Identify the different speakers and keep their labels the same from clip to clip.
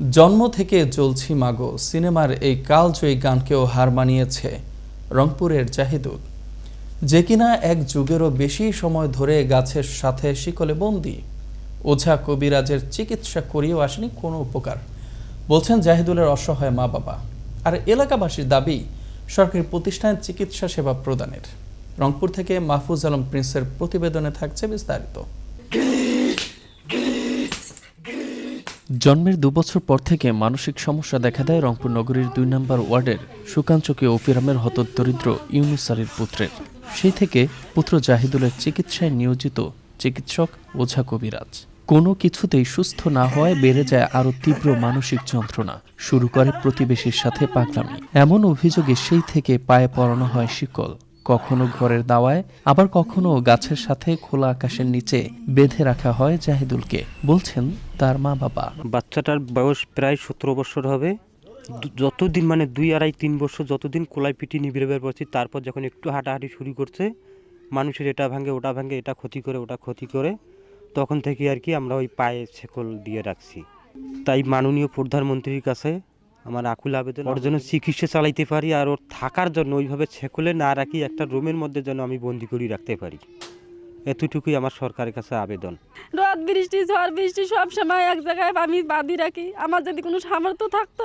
Speaker 1: জন্ম থেকে জ্বলছি মাগো, সিনেমার এই কালজয়ী গানকেও হার মানিয়েছে রংপুরের জাহিদুল। যে কিনা এক যুগেরও বেশি সময় ধরে গাছের সাথে শিকলে বন্দি। ওঝা কবিরাজের চিকিৎসা করিয়েও আসেনি কোনো উপকার। বলছেন জাহিদুলের অসহায় মা বাবা। আর এলাকাবাসীর দাবি, সরকারি প্রতিষ্ঠানের চিকিৎসা সেবা প্রদানের। রংপুর থেকে মাহফুজ আলম প্রিন্সের প্রতিবেদনে থাকছে বিস্তারিত। জন্মের দুবছর পর থেকে মানসিক সমস্যা দেখা দেয় রংপুর নগরীর দুই নম্বর ওয়ার্ডের সুকাঞ্চকে ওফিরামের হতদরিদ্র ইউনুসারির পুত্রের। সেই থেকে পুত্র জাহিদুলের চিকিৎসায় নিয়োজিত চিকিৎসক ওঝা কবিরাজ। কোনো কিছুতেই সুস্থ না হওয়ায় বেড়ে যায় আরও তীব্র মানসিক যন্ত্রণা। শুরু করে প্রতিবেশীর সাথে পাগলামি। এমন অভিযোগে সেই থেকে পায়ে পরানো হয় শিকল। কখনো ঘরের দাওয়ায়, আবার কখনো গাছের সাথে খোলা আকাশের নিচে বেঁধে রাখা হয় জাহিদুলকে। বলছেন তার মা বাবা।
Speaker 2: বাচ্চাটার বয়স প্রায় সতেরো বছর হবে। যতদিন মানে দুই আড়াই তিন বছর যতদিন কোলাই পিটি নিবিড়ে বের করছি, তারপর যখন একটু হাঁটাহাঁটি শুরু করছে, মানুষের এটা ভাঙে, ওটা ভাঙে, এটা ক্ষতি করে, ওটা ক্ষতি করে, তখন থেকে আর কি আমরা ওই পায়ে ছেকল দিয়ে রাখছি। তাই মাননীয় প্রধানমন্ত্রীর কাছে আমার আকুল আবেদন ওর জন্য চিকিৎসা চালাইতে পারি আর ওর থাকার জন্য ওইভাবে ছেকলে না রাখি একটা রুমের মধ্যে যেন আমি বন্দি করে রাখতে পারি। এতটুকুই আমার সরকারের কাছে আবেদন।
Speaker 3: রোদ বৃষ্টি ঝড় বৃষ্টি সব সময় এক জায়গায় আমি বাঁধি রাখি। আমার যদি কোনো সামর্থ্য থাকতো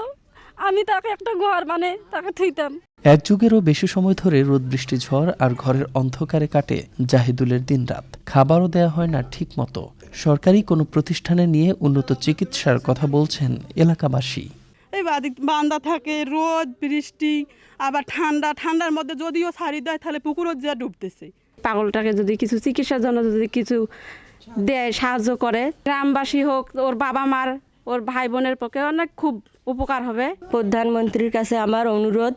Speaker 3: আমি তাকে একটা ঘর মানে তাকে থুইতাম।
Speaker 1: এক যুগেরও বেশি সময় ধরে রোদ বৃষ্টি ঝড় আর ঘরের অন্ধকারে কাটে জাহিদুলের দিনরাত খাবারও দেয়া হয় না ঠিক মতো সরকারি কোনো প্রতিষ্ঠানে নিয়ে উন্নত চিকিৎসার কথা বলছেন এলাকাবাসী।
Speaker 4: বান্দা থাকে রোদ বৃষ্টি আবার ঠান্ডা ঠান্ডার মধ্যে যদিও ছাড়ি দেয় তাহলে পুকুরও যা ডুবতেছে।
Speaker 3: পাগলটাকে যদি কিছু চিকিৎসার জন্য যদি কিছু দেয় সাহায্য করে গ্রামবাসী হোক ওর বাবা মার ওর ভাই বোনের পক্ষে অনেক খুব উপকার হবে।
Speaker 5: প্রধানমন্ত্রীর কাছে আমার অনুরোধ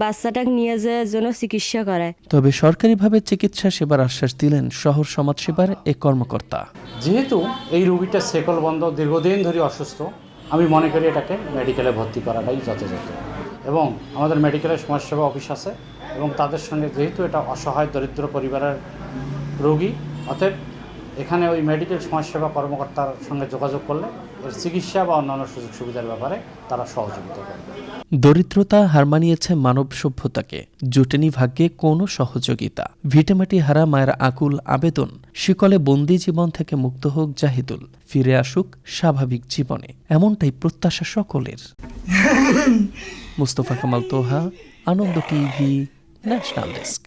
Speaker 5: বাচ্চাটাকে নিয়ে যাওয়ার জন্য চিকিৎসা করায়
Speaker 1: তবে সরকারিভাবে চিকিৎসা সেবার আশ্বাস দিলেন শহর সমাজসেবার এক কর্মকর্তা।
Speaker 6: যেহেতু এই রোগীটা সেকল বন্ধ দীর্ঘদিন ধরে অসুস্থ আমি মনে করি এটাকে মেডিকেলে ভর্তি করাটাই যথাযথ। এবং আমাদের মেডিকেলের সমাজসেবা অফিস আছে এবং তাদের সঙ্গে যেহেতু এটা অসহায়, দরিদ্র পরিবারের রোগী, অতএব এখানে ওই মেডিকেল সমাজসেবা কর্মকর্তার সঙ্গে যোগাযোগ করলে চিকিৎসা বা অন্যান্য সুযোগ সুবিধার ব্যাপারে তারা সহযোগিতা করবে
Speaker 1: দরিদ্রতা হার মানিয়েছে মানব সভ্যতাকে জুটেনি ভাগ্যে কোনো সহযোগিতা। ভিটেমাটি হারা মায়ের আকুল আবেদন শিকলে বন্দি জীবন থেকে মুক্ত হোক জাহিদুল ফিরে আসুক স্বাভাবিক জীবনে এমনটাই প্রত্যাশা সকলের। Mustafa Kamal Toha Ananda TV national desk.